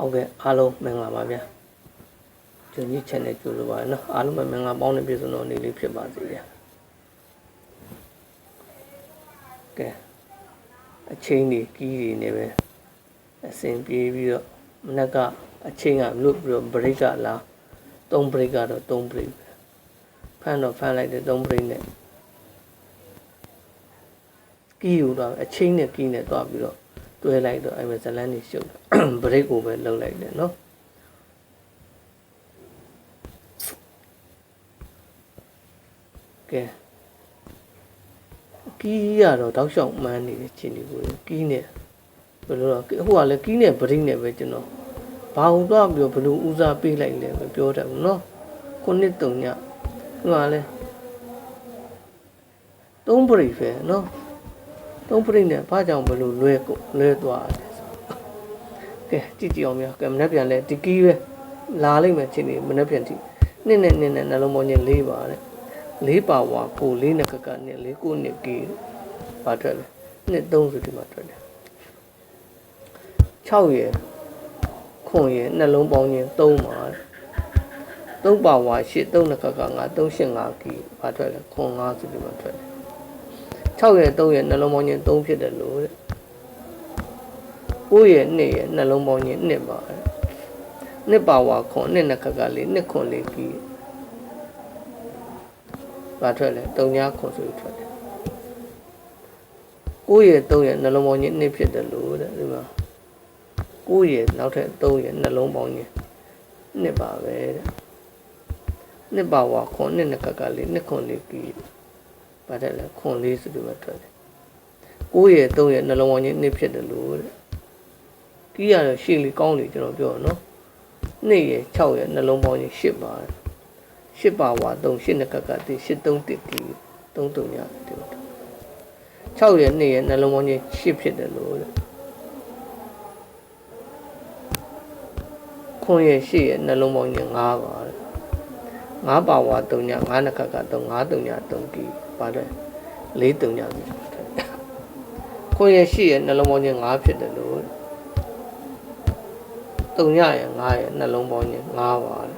ဟုတ်ကဲ့အားလုံးမင်္ဂလာပါဗျာကျွန်ကြီး channel ကြိုဆိုပါရနော်အားလုံးပဲမင်္ဂလာပေါင်းနေပြည့်စုံတော်နေ့လေးဖြစ်ပါစေဗျာကဲအချင်းကြီးကြီးတွေနေပဲအစဉ်ပြေးပြီးတော့မနက်ကအချင်းကလွတ်ပြီးတော့ break ကလာ3 break ကတော့3 break ပဲဖန်တော့ဖန်လိုက်တယ်3 break နဲ့ကီးယူတော့အချင်းနဲ့ကီးနဲ့တွားပြီးတော့ တွဲလိုက်တော့အဲ့မှာဇလန်းနေရှုပ်တယ် break ကိုပဲလုံလိုက်တယ်နော်ကဲကီးရတော့တောက်လျှောက်မှန်းနေတယ်ချင်းဒီကိုကီးနဲ့ဘယ်လိုတော့ဟိုကလည်းကီးနဲ့ break နဲ့ပဲကျွန်တော်ဘာလို့တော့ပြီးဘယ်လိုဦးစားပေးလိုက်လဲမပြောတတ်ဘူးနော်ခုနှစ်တုံညဟိုကလည်းသုံး break ပဲနော် သုံး break နဲ့ဘာကြောင့်ဘယ်လိုလွဲကိုလွဲသွားလဲဆိုကဲကြည့်ကြည့်အောင်များကဲမနေ့ပြန်လဲဒီကီးပဲလာလိုက်မယ်ချင်းဒီမနေ့ပြန်ကြည့်နှစ်နဲ့နှစ်နဲ့နှလုံးပေါင်းချင်း၄ပါတဲ့၄ပါဝါကို၄နဲ့ကကနဲ့၄ကိုနှစ်ကီးပါထွက်လဲနှစ်၃ဆိုဒီမှာထွက်တယ်6ရယ်ခွန်ရယ်နှလုံးပေါင်းချင်း3ပါတဲ့3ပါဝါ8 3နဲ့ကက9 3 8 5ကီးပါထွက်လဲခွန်5ဆိုဒီမှာထွက်တယ် 6ရယ်3ရယ်နှလုံးပေါင်းချင်း3ဖြစ်တယ်လို့တဲ့9ရယ်2ရယ်နှလုံးပေါင်းချင်း2ပါတဲ့နှစ်ပါဝါခွန်နှစ်နဲ့ကကလေးနှစ်ခွန်လေးကီးပါထွက်လဲ3ညခွန်ဆိုပြီးထွက်တယ်9ရယ်3ရယ်နှလုံးပေါင်းချင်း2ဖြစ်တယ်လို့တဲ့ဒီမှာ9ရယ်နောက်ထပ်3ရယ်နှလုံးပေါင်းချင်း2ပါပဲတဲ့နှစ်ပါဝါခွန်နှစ်နဲ့ကကလေးနှစ်ခွန်လေးကီး ပါထွက်လဲခွန်လေးဆိုပြီးမှထွက်တယ်9ရယ်3ရယ်နှလုံးပေါင်းချင်း2ဖြစ်တယ်လို့တဲ့ကီးရတော့ရှေ့လေးကောင်းလေကျွန်တော်ပြောရနော်2ရယ်6ရယ်နှလုံးပေါင်းချင်း8ပါတဲ့8ပါဝါ3 8နဲ့ကကတိ8 3တစ်ကီ3 3ညဒီလို6ရယ်2ရယ်နှလုံးပေါင်းချင်း8ဖြစ်တယ်လို့တဲ့ခွန်ရယ်8ရယ်နှလုံးပေါင်းချင်း5ပါတဲ့5ပါဝါ3ည5နဲ့ကက3 5 3ည3ကီ ပါတယ်4 3ညဆိုခွန်ရယ်8ရယ်နှလုံးပေါင်းချင်း5ဖြစ်တယ်လို့3ညရယ်5ရယ်နှလုံးပေါင်းချင်း5ပါတဲ့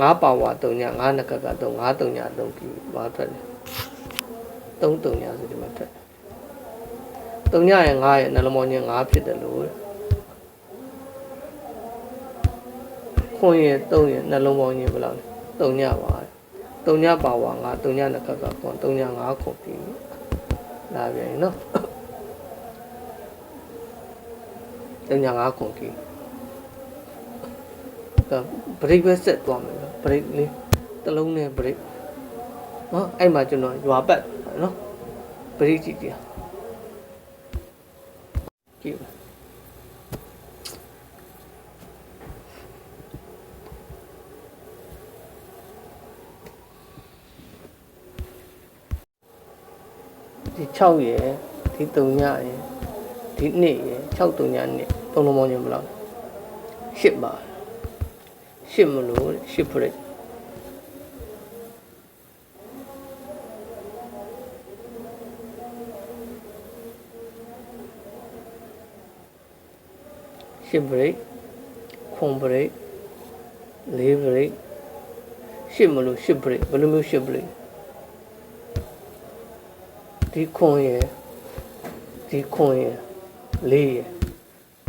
ငါးပါဝါ3ည9နကက3 5 3ည3ကီဘာထွက်လဲ3 3ညဆိုဒီမှာထွက်3ညရဲ့9ရဲ့နှလုံးပေါင်းချင်း9ဖြစ်တယ်လို့ခွန်ရဲ့3ရဲ့နှလုံးပေါင်းချင်းဘယ်လောက်လဲ3ညပါ 3ညပါဝါ9 3ညနကကခွန်3ည9ခွန်ပြီလာပြန်နော်3ည9ခွန်ကီကဘရိတ်ပဲဆက်သွားမယ်နော်ဘရိတ်လေးတစ်လုံးနဲ့ဘရိတ်နော်အဲ့မှာကျွန်တော်ရွာပတ်နော်ဘရိတ်ကြည့်ကြည့်ကြည့် ဒီ6ရယ်ဒီ3ညရယ်ဒီ2ရယ်6 3ည2သုံးလုံးပေါင်းချင်းဘယ်လောက်8ပါရှစ်မလို့ရှစ်ဖရိတ်ရှစ်ဖရိတ်ခွန်ဖရိတ်လေးဖရိတ်ရှစ်မလို့ရှစ်ဖရိတ်ဘယ်လိုမျိုးရှစ်ဖရိတ် ဒီခွန်ရယ်ဒီခွန်ရယ်လေးရယ်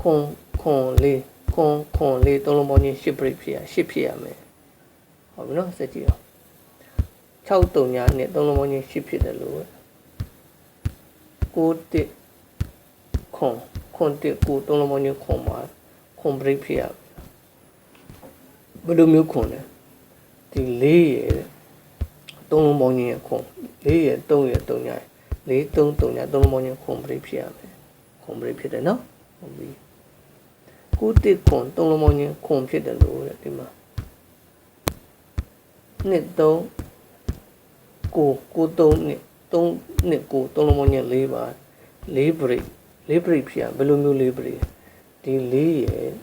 ခွန်ခွန်လေးခွန်ခွန်လေးသုံးလုံးပေါင်းချင်း10 break ဖြစ်ရ10ဖြစ်ရမယ်ဟုတ်ပြီနော်စက်ကြည့်အောင်6တုံညာနဲ့သုံးလုံးပေါင်းချင်း10ဖြစ်တယ်လို့9တစ်ခွန်ခွန်တစ်9သုံးလုံးပေါင်းချင်းခွန်ပါခွန် break ဖြစ်ရဘယ်လိုမျိုးခွန်လဲဒီ4ရယ်သုံးလုံးပေါင်းချင်းခွန်4ရယ်3ရယ်3ညာ4 3 3ညာသုံးလုံးပေါင်းချင်းခွန် break ဖြစ်ရမယ်ခွန် break ဖြစ်တယ်နော်ဟုတ်ပြီကိုတစ်ခွန်သုံးလုံးပေါင်းချင်းခွန်ဖြစ်တယ်လို့တဲ့ဒီမှာနှစ်သုံးကိုကိုသုံးနှစ်သုံးနှစ်ကိုသုံးလုံးပေါင်းချင်း၄ပါ၄ break ၄ break ဖြစ်ရဘယ်လိုမျိုး၄ break ဒီ၄ရယ်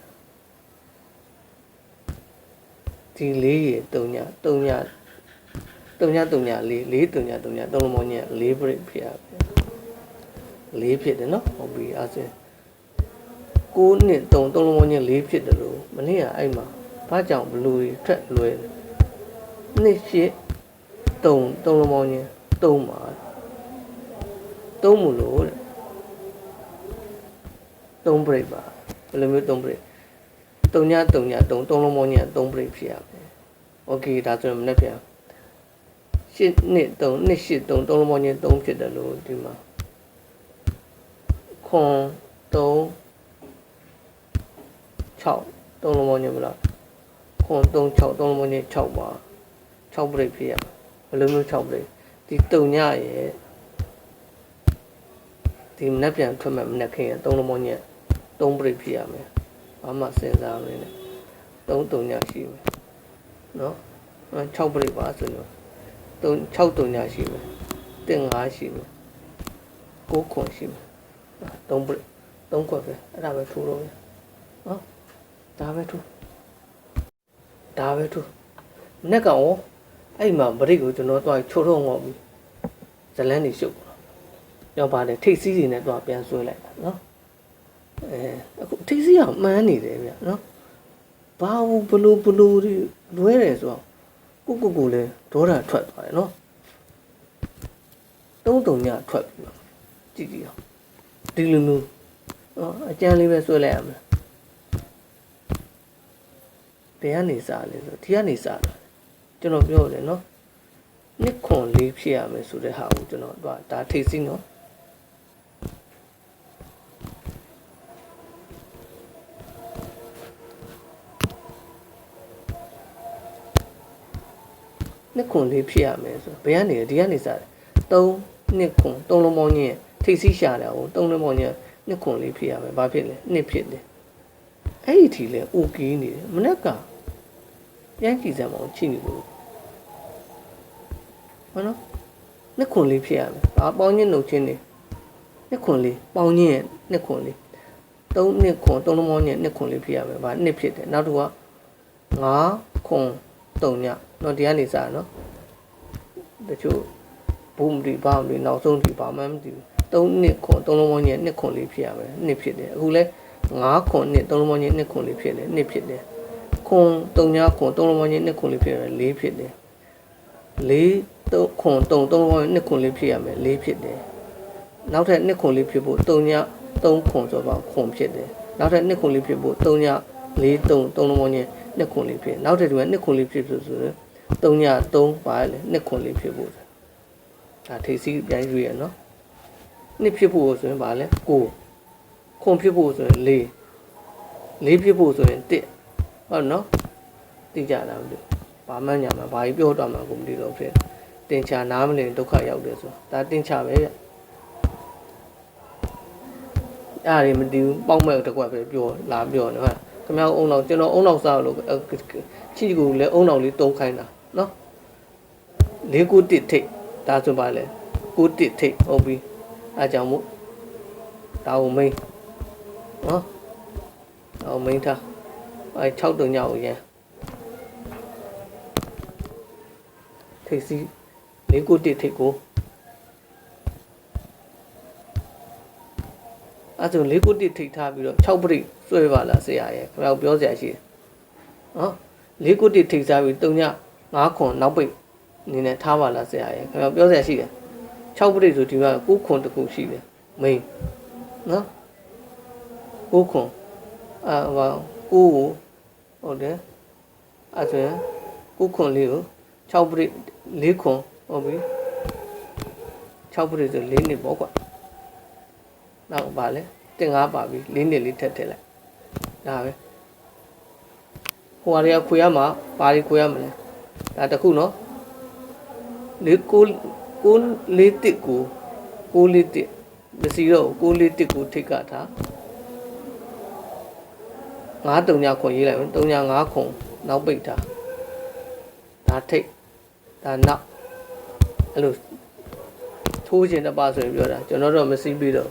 ဒီ၄ရယ်၃ည၃ည ၃ည၃ည၄၄၃ည၃ညသုံးလုံးပေါင်းချင်း၄ break ဖြစ်ရ၄ဖြစ်တယ်နော်ဟုတ်ပြီအဲ့ဒါ 6နှစ်3 3လုံးပေါင်းချင်း4ဖြစ်တယ်လို့မနေ့ကအဲ့မှာဘာကြောင့်ဘလူတွေထက်လွယ်လဲနှစ်ရှိ3 3လုံးပေါင်းချင်း3ပါ3မလို့တဲ့3 break ပါဘယ်လိုမျိုး3 break 3ည3ည3 3လုံးပေါင်းချင်း3 break ဖြစ်ရမယ်โอเคဒါဆိုရင်မနေ့ပြန် ရှစ်နှစ်3နှစ်ရှစ်3 3လုံးပေါင်းချင်း3ဖြစ်တယ်လို့ဒီမှာခွန်3 6 3လုံးပေါင်းချင်းမလားခွန်3 6 3လုံးပေါင်းချင်း6ပါ6 break ဖြစ်ရမယ်ဘယ်လိုမျိုး6 break ဒီ3ညရဲ့ဒီမနေ့ပြန်ထွက်မဲ့မနေ့ခင်ရ3လုံးပေါင်းချင်း3 break ဖြစ်ရမယ်ဘာမှစဉ်းစားမနေနဲ့3 3ညရှိမယ်နော်6 break ပါဆိုတော့3 6 3ညရှိမယ်တင်5ရှိမယ်9ခွန်ရှိမယ်3 break 3ခွက်ပဲအဲ့ဒါပဲထိုးတော့မယ်နော်ဒါပဲထိုးဒါပဲထိုးမနေ့ကရောအဲ့မှာဗရိတ်ကိုကျွန်တော်တော့ချိုးထုတ်ငေါ့ပြီးဇလန်းနေရှုပ်တော့ပါတယ်ထိတ်စီးစီနဲ့တော့ပြန်ဆွဲလိုက်တာနော်အဲအခုထိတ်စီးကမှန်းနေတယ်ဗျနော်ဘာဘူးဘလူဘလူတွေလွဲတယ်ဆိုတော့ ကိုကိုကိုလည်းဒေါတာထွက်သွားတယ်နော်တုံးတုံညထွက်ပြီးတော့ကြည့်ကြည့်အောင်ဒီလူလူနော်အကျန်းလေးပဲဆွဲလိုက်ရမယ်ဘယ်ကနေစားလဲဆိုဒီကနေစားတာကျွန်တော်ပြောတယ်နော်နှစ်ခွန်လေးဖြစ်ရမယ်ဆိုတဲ့ဟာကိုကျွန်တော်ဒါဒါထိတ်စီးနော် နှစ်ခွန်လေးဖြစ်ရမယ်ဆိုဘယ်ကနေလဲဒီကနေစားတယ်3နှစ်ခွန်3လုံးပေါင်းချင်းထိတ်စီးရှာတယ်ဟို3လုံးပေါင်းချင်းနှစ်ခွန်လေးဖြစ်ရမယ်ဘာဖြစ်လဲနှစ်ဖြစ်တယ်အဲ့ဒီထီလဲ okay နေတယ်မနေ့ကပြန်ကြည့်စမ်းမအောင်ချိနေလို့ဟောနော်နှစ်ခွန်လေးဖြစ်ရမယ်ဘာပေါင်းချင်းနှုတ်ချင်းနေနှစ်ခွန်လေးပေါင်းချင်းရဲ့နှစ်ခွန်လေးသုံးနှစ်ခွန်သုံးလုံးပေါင်းချင်းနှစ်ခွန်လေးဖြစ်ရမယ်ဘာနှစ်ဖြစ်တယ်နောက်တစ်ခုက9ခွန်3ည နော်ဒီကနေစားနော်တချို့ဘူးမဒီဘာမဒီနောက်ဆုံးဒီဘာမှမသိဘူးသုံးနှစ်ခွန်သုံးလုံးပေါင်းချင်းနှစ်ခွန်လေးဖြစ်ရမယ်နှစ်ဖြစ်တယ်အခုလဲ9ခွန်နှစ်သုံးလုံးပေါင်းချင်းနှစ်ခွန်လေးဖြစ်တယ်နှစ်ဖြစ်တယ်ခွန်3ညခွန်သုံးလုံးပေါင်းချင်းနှစ်ခွန်လေးဖြစ်ရတယ်4ဖြစ်တယ်4 3ခွန်3 3လုံးပေါင်းနှစ်ခွန်လေးဖြစ်ရမယ်4ဖြစ်တယ်နောက်ထပ်နှစ်ခွန်လေးဖြစ်ဖို့3ည3ခွန်ဆိုတော့ခွန်ဖြစ်တယ်နောက်ထပ်နှစ်ခွန်လေးဖြစ်ဖို့3ည4 3 3လုံးပေါင်းချင်းနှစ်ခွန်လေးဖြစ်နောက်ထပ်ဒီမှာနှစ်ခွန်လေးဖြစ်ဖို့ဆိုရင် 3ည3ပါလေနှစ်ခွန်လေးဖြစ်ဖို့ဒါထိစီးပြန်ရွေးရနော်နှစ်ဖြစ်ဖို့ဆိုရင်ပါလေ9ခွန်ဖြစ်ဖို့ဆိုရင်4 4ဖြစ်ဖို့ဆိုရင်1ဟုတ်နော်သိကြတာမလို့ဘာမှညာမှာဘာကြီးပြောတော့မှာကိုမသိတော့ဖြစ်တင်ချာနားမလည်ဒုက္ခရောက်တယ်ဆိုဒါတင်ချာပဲဗျအားရမတည်ဘူးပေါက်မဲ့တစ်ခွက်ပဲပြောလာပြောနော်ဟာခင်ဗျားအုံနောက်ကျွန်တော်အုံနောက်စားလို့ချီကူလည်းအုံနောက်လေးတုံးခိုင်းတာ နော်လေးခုတစ်ထိတ်ဒါဆိုပါလေကိုတစ်ထိတ်ဟုတ်ပြီအားကြောင့်မို့ဒါကိုမိန်နော်အော်မိန်ထားအဲ6တုံညကိုရန်ထိတ်စီလေးခုတစ်ထိတ်ကိုအဲဆိုလေးခုတစ်ထိတ်ထားပြီးတော့6ပရိစွဲပါလားဆရာရဲ့ခင်ဗျားပြောစရာရှိတယ်နော်လေးခုတစ်ထိတ်စားပြီးတုံည 9ခွန်နောက်ပိတ်အနေနဲ့ထားပါလားဆရာရဲ့ခင်ဗျားပြောစရာရှိတယ်6ပရိဆိုဒီမှာ9ခွန်တခုရှိတယ်မိန်နော်9ခွန်အာဟိုကိုကိုဟုတ်တယ်အဲဆိုရင်9ခွန်လေးကို6ပရိ4ခွန်ဟုတ်ပြီ6ပရိဆို4နှစ်ပေါ့ကွာနောက်ပါလဲတင်5ပါပြီ4နှစ်လေးထပ်ထည့်လိုက်ဒါပဲဟိုဟာတွေကခွေရမှာဘာတွေခွေရမလဲ ဒါတခုနော်လေးကိုကိုလေးတစ်ကိုကိုလေးတစ်မစီတော့ကိုလေးတစ်ကိုထိတ်ကထား9တုံညာခွန်ရေးလိုက်မယ်တုံညာ9ခွန်နောက်ပိတ်ထားဒါထိတ်ဒါနောက်အဲ့လိုထိုးခြင်းတစ်ပါဆိုရင်ပြောတာကျွန်တော်တော့မစီးပြီးတော့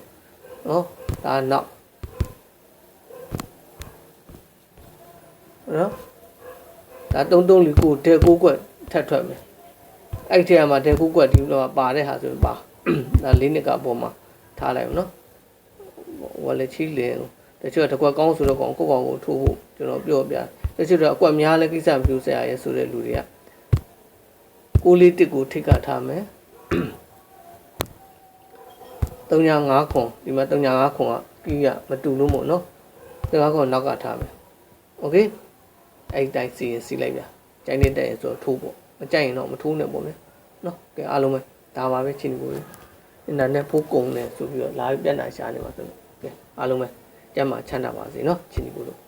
နော်ဒါနောက်နော် ဒါတုံးတုံးလီကိုတဲကိုကွက်ထပ်ထွက်မယ်အဲ့ထဲမှာတဲကိုကွက်ဒီတော့ပါတဲ့ဟာဆိုရင်ပါဒါလေးနှစ်ကပေါ်မှာထားလိုက်အောင်နော်ဝါလက်ချီလေ တချို့ကတကွက်ကောင်းဆိုတော့ကောင်ကိုယ့်ကောင်ကိုထိုးဖို့ကျွန်တော်ပြောပြတချို့တော့အကွက်များလဲကိစ္စမပြုဆရာရဲ့ဆိုတဲ့လူတွေကကိုလေးတစ်ကိုထိတ်ကထားမယ်305ခွန်ဒီမှာ305ခွန်ကပြီးရမတူလို့မို့နော်305ခွန်နောက်ကထားမယ်โอเค အဲ့ဒီတိုင်းစီရင်စီလိုက်ပြကြိုင်းနေတဲ့ရင်ဆိုတော့ထိုးပေါ့မကြိုက်ရင်တော့မထိုးနဲ့ပေါ့ဗျာနော်ကဲအားလုံးပဲဒါပါပဲချင်းကိုအင်တာနက်ဖိုးကုန်တယ်ဆိုပြီးတော့လာပြီးပြန်လာရှာနေပါဆိုတော့ကဲအားလုံးပဲကျမ်းမှာချမ်းသာပါစေနော်ချင်းဒီကိုလို့